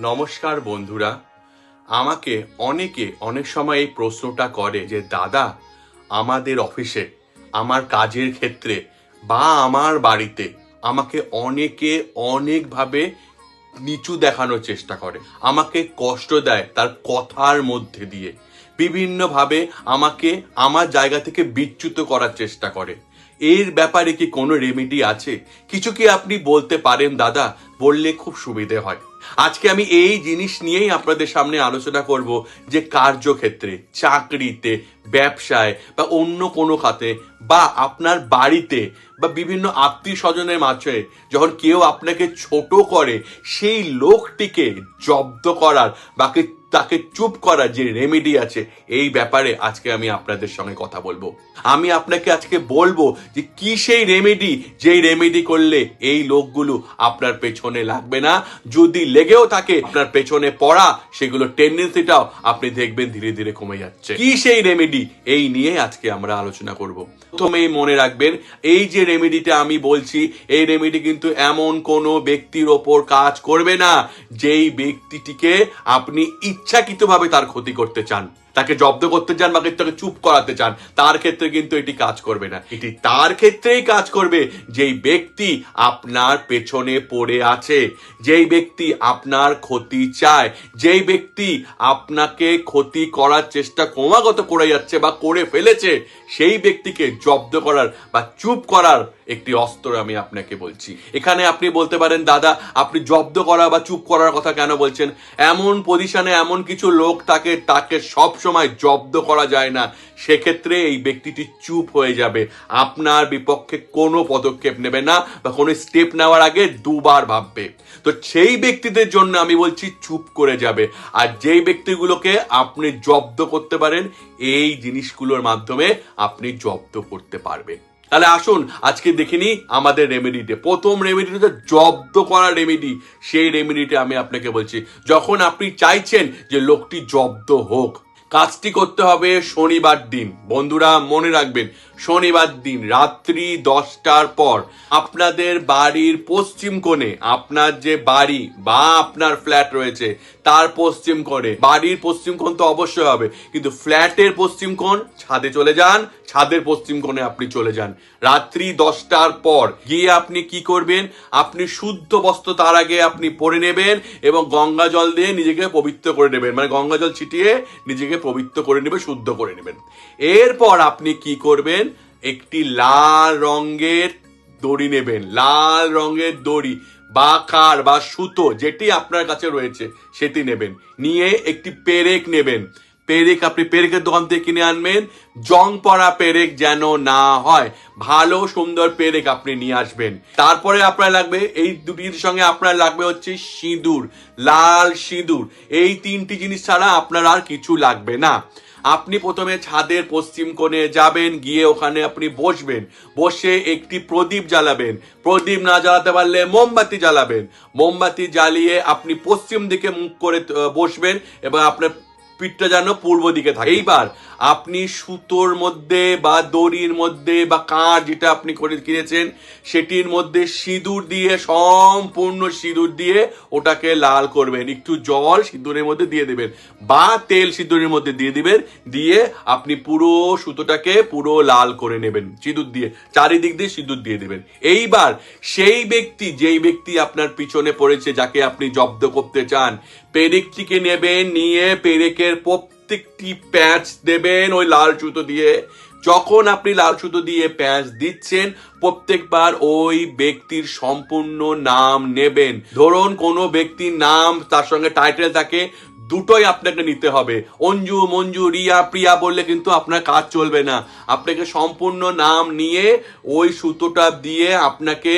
নমস্কার বন্ধুরা। আমাকে অনেকে অনেক সময় এই প্রশ্নটা করে যে, দাদা, আমাদের অফিসে, আমার কাজের ক্ষেত্রে বা আমার বাড়িতে আমাকে অনেকে অনেকভাবে নিচু দেখানোর চেষ্টা করে। আমাকে কষ্ট দেয় তার কথার মধ্যে দিয়ে। বিভিন্নভাবে আমাকে আমার জায়গা থেকে বিচ্যুত করার চেষ্টা করে। এর ব্যাপারে কি কোনো রেমেডি আছে? কিছু কি আপনি বলতে পারেন, দাদা? বললে খুব সুবিধে হয়। আজকে আমি এই জিনিস নিয়েই আপনাদের সামনে আলোচনা করব যে কার্যক্ষেত্রে, চাকরিতে, ব্যবসায় বা অন্য কোনো খাতে বা আপনার বাড়িতে বা বিভিন্ন আত্মীয় স্বজনের মাঝে যখন কেউ আপনাকে ছোট করে, সেই লোকটিকে জব্দ করার, বাকি তাকে চুপ করার যে রেমেডি আছে, এই ব্যাপারে আজকে আমি আপনাদের সঙ্গে কথা বলব। আমি আপনাকে আজকে বলব যে কি সেই রেমেডি যেই রেমেডি করলে এই লোকগুলো আপনার পেছনে লাগবে না? যদি লেগেও থাকে, আপনার পেছনে পড়া, সেগুলো টেন্ডেন্সিটাও আপনি দেখবেন ধীরে ধীরে কমে যাচ্ছে। কি সেই রেমেডি এই নিয়ে আজকে আমরা আলোচনা করব। প্রথমেই মনে রাখবেন, এই যে রেমেডিটা আমি বলছি, এই রেমেডি কিন্তু এমন কোনো ব্যক্তির ওপর কাজ করবে না, যেই ব্যক্তিটিকে আপনি ইচ্ছাকৃতভাবে তার ক্ষতি করতে চান। তাকে জব্দ করতে চান বা তাকে চুপ করাতে চান তার ক্ষেত্রে কিন্তু এটি কাজ করবে না। এটি তার ক্ষেত্রেই কাজ করবে যেই ব্যক্তি আপনার পেছনে পড়ে আছে যেই ব্যক্তি আপনার ক্ষতি চায় যেই ব্যক্তি আপনাকে ক্ষতি করার চেষ্টা ক্রমাগত করে যাচ্ছে বা করে ফেলেছে সেই ব্যক্তিকে জব্দ করার বা চুপ করার একটি অস্ত্র আমি আপনাকে বলছি। এখানে আপনি বলতে পারেন দাদা আপনি জব্দ করা বা চুপ করার কথা কেন বলছেন? এমন পজিশনে এমন কিছু লোক তাকে তাকে সব সময় জব্দ করা যায় না, সেক্ষেত্রে এই ব্যক্তিটি চুপ হয়ে যাবে। আপনার বিপক্ষে কোনো পদক্ষেপ নেবে না বা কোনো স্টেপ নেওয়ার আগে দুবার ভাববে। তো সেই ব্যক্তিদের জন্য আমি বলছি চুপ করে যাবে। আর যেই ব্যক্তিগুলোকে আপনি জব্দ করতে পারেন, এই জিনিসগুলোর মাধ্যমে আপনি জব্দ করতে পারবেন। তাহলে আসুন, আজকে দেখে নিই আমাদের রেমেডিতে প্রথম রেমেডি হচ্ছে জব্দ করা রেমেডি সেই রেমেডিটা আমি আপনাকে বলছি। যখন আপনি চাইছেন যে লোকটি জব্দ হোক কাজটি করতে হবে শনিবার দিন। বন্ধুরা, মনে রাখবেন, শনিবার দিন, রাত্রি দশটার পর আপনাদের বাড়ির পশ্চিম কোণে আপনার যে বাড়ি বা আপনার ফ্ল্যাট রয়েছে, তার পশ্চিম কোণে। বাড়ির পশ্চিম কোণ তো অবশ্যই হবে, কিন্তু ফ্ল্যাটের পশ্চিম কোণ, ছাদে চলে যান, ছাদের পশ্চিম কোণে আপনি চলে যান। রাত্রি দশটার পর গিয়ে আপনি কি করবেন? আপনি শুদ্ধ বস্ত্র তার আগে আপনি পরে নেবেন এবং গঙ্গা জল দিয়ে নিজেকে পবিত্র করে নেবেন। মানে গঙ্গা জল ছিটিয়ে নিজেকে পবিত্র করে নেবেন, শুদ্ধ করে নেবেন। এরপর আপনি কি করবেন? একটি লাল রঙের দড়ি নেবেন। লাল রঙের দড়ি বা কার বা সুতো, যেটি আপনার কাছে রয়েছে, সেটি নেবেন। নিয়ে একটি পেরেক নেবেন। পেরেক, আপনি পেরেকের দোকান থেকে কিনে আনবেন। জং পড়া পেরেক যেন না হয়। ভালো সুন্দর পেরেক আপনি নিয়ে আসবেন। তারপরে আপনার লাগবে, এই দুটির সঙ্গে আপনার লাগবে হচ্ছে সিঁদুর, লাল সিঁদুর। এই তিনটি জিনিস ছাড়া আপনার আর কিছু লাগবে না। আপনি প্রথমে ছাদের পশ্চিম কোণে যাবেন, গিয়ে ওখানে আপনি বসবেন। বসে একটি প্রদীপ জ্বালাবেন। প্রদীপ না জ্বালাতে পারলে মোমবাতি জ্বালাবেন। মোমবাতি জ্বালিয়ে আপনি পশ্চিম দিকে মুখ করে বসবেন এবং আপনার পিঠটা যেন পূর্ব দিকে থাকে। এইবার আপনি সুতোর মধ্যে বা দড়ির মধ্যে বা কাঠ যেটা আপনি করে কিনেছেন, সেটির মধ্যে সিঁদুর দিয়ে, সম্পূর্ণ সিঁদুর দিয়ে ওটাকে লাল করবেন। একটু জল সিঁদুরের মধ্যে দিয়ে দেবেন বা তেল সিঁদুরের মধ্যে দিয়ে দিবেন, দিয়ে আপনি পুরো সুতোটাকে পুরো লাল করে নেবেন, সিঁদুর দিয়ে, চারিদিক দিয়ে সিঁদুর দিয়ে দেবেন। এইবার সেই ব্যক্তি, যেই ব্যক্তি আপনার পিছনে পড়েছে, যাকে আপনি জব্দ করতে চান, পেরেকটিকে নেবেন, নিয়ে পেরেকের প্রত্যেকটি প্যাচ দেবেন ওই লাল সুতো দিয়ে। যখন আপনি লাল সুতো দিয়ে প্যাঁচ দিচ্ছেন, প্রত্যেকবার ওই ব্যক্তির সম্পূর্ণ নাম নেবেন। ধরুন কোনো ব্যক্তির নাম, তার সঙ্গে টাইটেল থাকে, দুটোই আপনাকে নিতে হবে। অঞ্জু, মঞ্জু, রিয়া, প্রিয়া বললে কিন্তু আপনার কাজ চলবে না। আপনাকে সম্পূর্ণ নাম নিয়ে ওই সুতোটা দিয়ে আপনাকে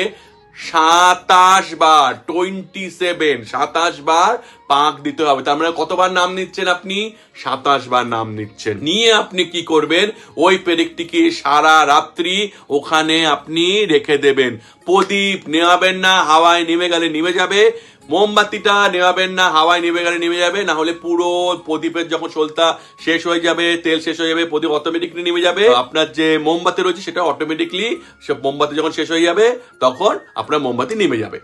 সাতাশ বার টোয়েন্টি সেভেন সাতাশ বার পাক দিতে হবে। তার মানে কতবার নাম নিচ্ছেন আপনি? সাতাশ বার নাম নিচ্ছেন। নিয়ে আপনি কি করবেন? ওই পেরেকটিকে সারা রাত্রি ওখানে আপনি রেখে দেবেন। প্রদীপ নেওয়াবেন না, হাওয়ায় নেমে গেলে নেমে যাবে। মোমবাতিটা নেওয়াবেন না হাওয়ায় নেমে গেলে নেমে যাবে না হলে পুরো প্রদীপের যখন সলতা শেষ হয়ে যাবে তেল শেষ হয়ে যাবে প্রদীপ অটোমেটিকলি নেমে যাবে। আপনার যে মোমবাতি রয়েছে সেটা অটোমেটিকলি সে মোমবাতি যখন শেষ হয়ে যাবে তখন আপনার মোমবাতি নেমে যাবে।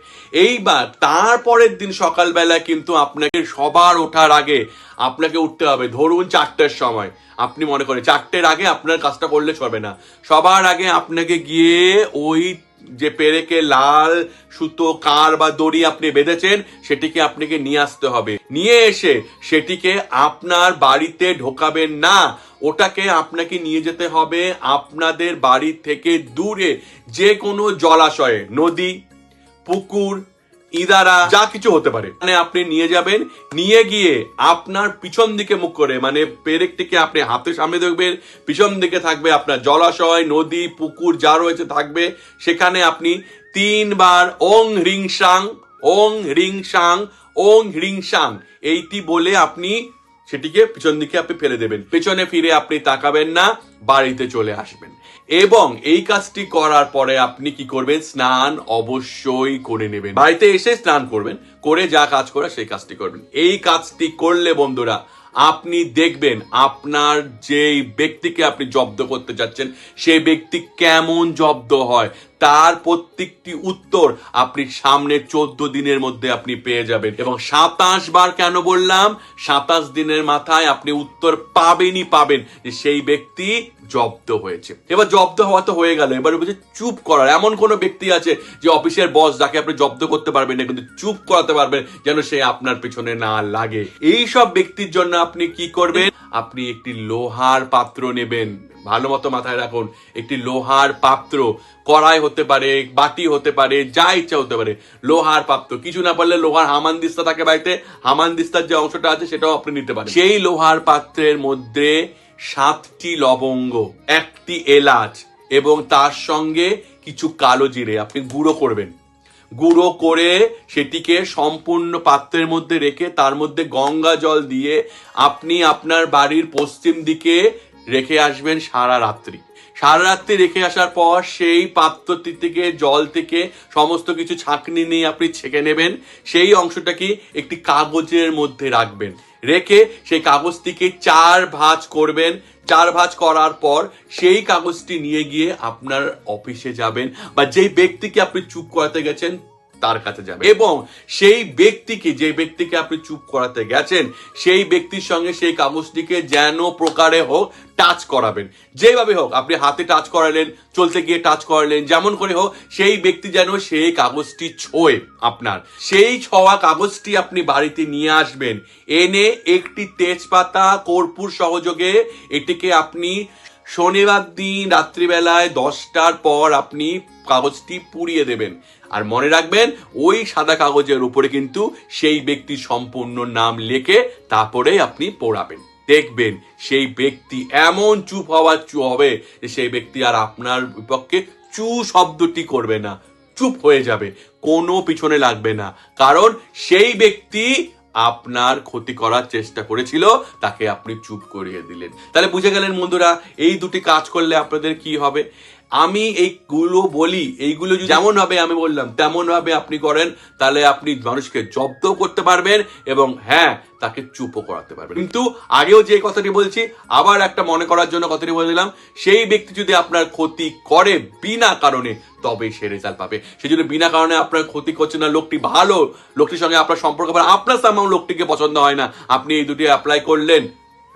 এইবার তারপরের দিন সকালবেলা কিন্তু আপনাকে সবার ওঠার আগে আপনাকে উঠতে হবে ধরুন চারটের সময়। আপনি মনে করেন চারটের আগে আপনার কাজটা করলে চলবে না। সবার আগে আপনাকে গিয়ে ওই যে পেরেকে লাল সুতো, কার বা দড়ি আপনি বেঁধেছেন, সেটিকে আপনাকে নিয়ে আসতে হবে। নিয়ে এসে সেটিকে আপনার বাড়িতে ঢোকাবেন না। ওটাকে আপনাকে নিয়ে যেতে হবে আপনাদের বাড়ি থেকে দূরে যে কোনো জলাশয়ে, নদী, পুকুর ইদারা যা কিছু হতে পারে। মানে আপনি নিয়ে যাবেন, নিয়ে গিয়ে আপনার পিছন দিকে মুখ করে মানে পেরেকটিকে আপনি হাতে সামনে দেখবেন, পিছন দিকে থাকবে আপনার জলাশয়, নদী, পুকুর, যা রয়েছে থাকবে। সেখানে আপনি তিনবার ওং হ্রিং সাং, ওং হ্রিং সাং, ওং হ্রিং সাং, এইটি বলে আপনি সেটিকে পিছন দিকে আপনি ফেলে দেবেন। পেছনে ফিরে আপনি তাকাবেন না, বাড়িতে চলে আসবেন। এবং এই কাজটি করার পরে আপনি কি করবেন? স্নান অবশ্যই করে নেবেন। বাড়িতে এসে স্নান করবেন, করে যা কাজ করে সেই কাজটি করবেন। এই কাজটি করলে বন্ধুরা, আপনি দেখবেন আপনার যেই ব্যক্তিকে আপনি জব্দ করতে যাচ্ছেন, সেই ব্যক্তি কেমন জব্দ হয় তার প্রত্যেকটি উত্তর আপনি সামনের চোদ্দ দিনের মধ্যে আপনি পেয়ে যাবেন। এবং সাতাশ বার কেন বললাম? সাতাশ দিনের মাথায় আপনি উত্তর পাবেনই পাবেন যে সেই ব্যক্তি জব্দ হয়েছে। এবার জব্দ হওয়া তো হয়ে গেল। এবার বলছে, চুপ করার এমন কোন ব্যক্তি আছে যে অফিসের বস যাকে আপনি জব্দ করতে পারবেন না, কিন্তু চুপ করাতে পারবেন যেন সে আপনার পেছনে না লাগে। এই সব ব্যক্তির জন্য আপনি কি করবেন? আপনি একটি লোহার পাত্র নেবেন। ভালো মতো মাথায় রাখুন, একটি লোহার পাত্র, কড়াই হতে পারে, বাটি হতে পারে, যা ইচ্ছা হতে পারে। লোহার পাত্র, কিছু না পারলে লোহার হামানদিস্তা থাকে বাড়িতে হামানদিস্তার যে অংশটা আছে সেটাও আপনি নিতে পারেন। সেই লোহার পাত্রের মধ্যে সাতটি লবঙ্গ, একটি এলাচ, এবং তার সঙ্গে কিছু কালো জিরে, আপনি গুঁড়ো করবেন। গুঁড়ো করে সেটিকে সম্পূর্ণ পাত্রের মধ্যে রেখে তার মধ্যে গঙ্গা জল দিয়ে আপনি আপনার বাড়ির পশ্চিম দিকে রেখে আসবেন সারা রাত্রি। সারা রাত্রি রেখে আসার পর সেই পাত্রটি থেকে, জল থেকে সমস্ত কিছু ছাঁকনি নিয়ে আপনি ছেঁকে নেবেন। সেই অংশটাকে একটি কাগজের মধ্যে রাখবেন। রেখে সেই কাগজটিকে চার ভাঁজ করবেন। চার ভাঁজ করার পর সেই কাগজটি নিয়ে গিয়ে আপনার অফিসে যাবেন বা যেই ব্যক্তিকে আপনি চুপ করাতে গেছেন তার কাছে যাবেন এবং সেই ব্যক্তিকে, যে ব্যক্তিকে আপনি চুপ করাতে গেছেন, সেই ব্যক্তির সঙ্গে সেই কাগজটিকে যেন প্রকারে হোক, টাচ করাবেন। যেভাবে হোক, আপনি হাতে টাচ করালেন, চলতে গিয়ে টাচ করালেন, যেমন করে হোক, সেই ব্যক্তি যেন সেই কাগজটি ছোঁয় আপনার। সেই ছোঁয়া কাগজটি আপনি বাড়িতে নিয়ে আসবেন। এনে একটি তেজপাতা কর্পূর সহযোগে এটিকে আপনি শনিবার দিন রাত্রিবেলায় দশটার পর আপনি কাগজটি পুড়িয়ে দেবেন। আর মনে রাখবেন, ওই সাদা কাগজের উপরে কিন্তু সেই ব্যক্তির সম্পূর্ণ নাম লিখে তারপরে আপনি পড়াবেন। দেখবেন সেই ব্যক্তি এমন চুপ হওয়ার চু হবে যে সেই ব্যক্তি আর আপনার বিপক্ষে চু শব্দটি করবে না। চুপ হয়ে যাবে, কোনো পিছনে লাগবে না। কারণ সেই ব্যক্তি আপনার ক্ষতি করার চেষ্টা করেছিল, তাকে আপনি চুপ করিয়ে দিলেন। তাহলে বুঝে গেলেন বন্ধুরা, এই দুটি কাজ করলে আপনাদের কি হবে? আমি এইগুলো বলি, এইগুলো যেমন ভাবে আমি বললাম, তেমন ভাবে আপনি করেন, তাহলে আপনি মানুষকে জব্দ করতে পারবেন এবং হ্যাঁ তাকে চুপও করাতে পারবেন। কিন্তু আগেও যে কথাটি বলছি, আবার একটা মনে করার জন্য কথাটি বলে দিলাম, সেই ব্যক্তি যদি আপনার ক্ষতি করে বিনা কারণে তবেই সে রেজাল্ট পাবে। সে যদি বিনা কারণে আপনার ক্ষতি করছে না, লোকটি ভালো, লোকটির সঙ্গে আপনার সম্পর্ক আপনার সামান্য লোকটিকে পছন্দ হয় না, আপনি এই দুটি অ্যাপ্লাই করলেন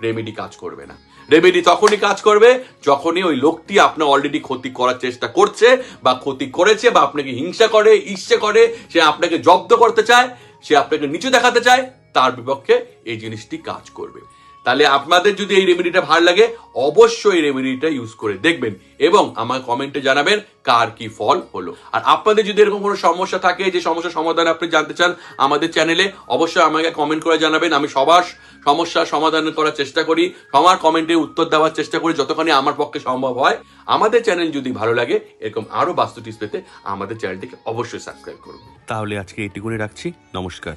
রেমেডি কাজ করবে না। রেমেডি তখনই কাজ করবে যখনই ওই লোকটি আপনার অলরেডি ক্ষতি করার চেষ্টা করছে বা ক্ষতি করেছে বা আপনাকে হিংসা করে, ইচ্ছে করে, সে আপনাকে জব্দ করতে চায়, সে আপনাকে নিচু দেখাতে চায়, তার বিপক্ষে এই জিনিসটি কাজ করবে। তাহলে আপনাদের যদি এই রেমেডিটা ভালো লাগে, অবশ্যই এই রেমেডিটা ইউজ করে দেখবেন এবং আমার কমেন্টে জানাবেন কার কি ফল হলো। আর আপনাদের যদি এরকম কোনো সমস্যা থাকে, যে সমস্যার সমাধান আপনি জানতে চান আমাদের চ্যানেলে অবশ্যই আমাকে কমেন্ট করে জানাবেন। আমি সবার সমস্যার সমাধান করার চেষ্টা করি, সবার কমেন্টে উত্তর দেওয়ার চেষ্টা করি, যতখানি আমার পক্ষে সম্ভব হয়। আমাদের চ্যানেল যদি ভালো লাগে, এরকম আরও বাস্তু পেতে আমাদের চ্যানেলটিকে অবশ্যই সাবস্ক্রাইব করুন। তাহলে আজকে এটুকুনি রাখছি। নমস্কার।